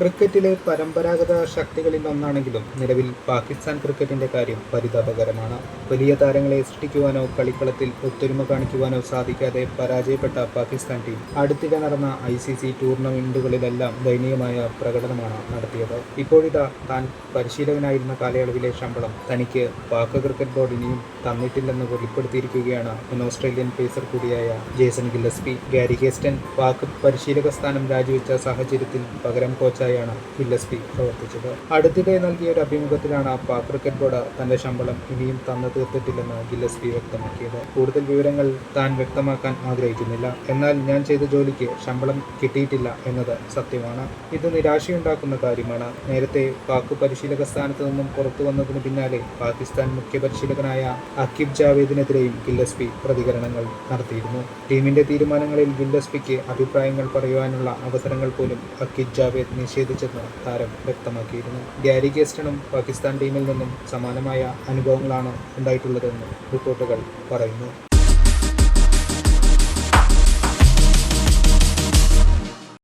ക്രിക്കറ്റിലെ പരമ്പരാഗത ശക്തികളിൽ ഒന്നാണെങ്കിലും നിലവിൽ പാകിസ്ഥാൻ ക്രിക്കറ്റിന്റെ കാര്യം പരിതാപകരമാണ്. വലിയ താരങ്ങളെ സൃഷ്ടിക്കുവാനോ കളിക്കളത്തിൽ ഒത്തൊരുമ കാണിക്കുവാനോ സാധിക്കാതെ പരാജയപ്പെട്ട പാകിസ്ഥാൻ ടീം അടുത്തിടെ നടന്ന ഐ സി സി ടൂർണമെന്റുകളിലെല്ലാം ദയനീയമായ പ്രകടനമാണ് നടത്തിയത്. ഇപ്പോഴിതാ താൻ പരിശീലകനായിരുന്ന കാലയളവിലെ ശമ്പളം തനിക്ക് പാക് ക്രിക്കറ്റ് ബോർഡ് ഇനിയും തന്നിട്ടില്ലെന്ന് വെളിപ്പെടുത്തിയിരിക്കുകയാണ് മുൻ ഓസ്ട്രേലിയൻ പേസർ കൂടിയായ ജേസൺ ഗില്ലസ്പി ഗാരി ഹേസ്റ്റൻ പാക് പരിശീലക സ്ഥാനം രാജിവെച്ച സാഹചര്യത്തിൽ പകരം കോച്ചായാണ് ഗില്ലസ്പി പ്രവർത്തിച്ചത്. അടുത്തിടെ നൽകിയ ഒരു അഭിമുഖത്തിലാണ് പാക് ക്രിക്കറ്റ് ബോർഡ് തന്റെ ശമ്പളം ഇനിയും തന്നു തീർത്തിട്ടില്ലെന്ന് ഗില്ലസ്പി വ്യക്തമാക്കിയത്. കൂടുതൽ വിവരങ്ങൾ താൻ വ്യക്തമാക്കാൻ ആഗ്രഹിക്കുന്നില്ല. എന്നാൽ ഞാൻ ചെയ്ത ജോലിക്ക് ശമ്പളം കിട്ടിയിട്ടില്ല എന്നത് സത്യമാണ്. ഇത് നിരാശയുണ്ടാക്കുന്ന കാര്യമാണ്. നേരത്തെ പാക് പരിശീലക സ്ഥാനത്ത് നിന്നും പുറത്തു വന്നതിന് പിന്നാലെ പാകിസ്ഥാൻ മുഖ്യ പരിശീലകനായ അക്കിബ് ജാവേദിനെതിരെയും ഗില്ലസ്പി പ്രതികരണങ്ങൾ നടത്തിയിരുന്നു. ടീമിന്റെ തീരുമാനങ്ങളിൽ ഗില്ലസ്പിക്ക് അഭിപ്രായങ്ങൾ പറയുവാനുള്ള അവസരങ്ങൾ പോലും അക്കിബ് ജാവേദ് നിഷേധിച്ചെന്ന് താരം വ്യക്തമാക്കിയിരുന്നു. ഗാരി ഗേസ്റ്റണും പാകിസ്ഥാൻ ടീമിൽ നിന്നും സമാനമായ അനുഭവങ്ങളാണ് ഉണ്ടായിട്ടുള്ളതെന്ന് റിപ്പോർട്ടുകൾ പറയുന്നു.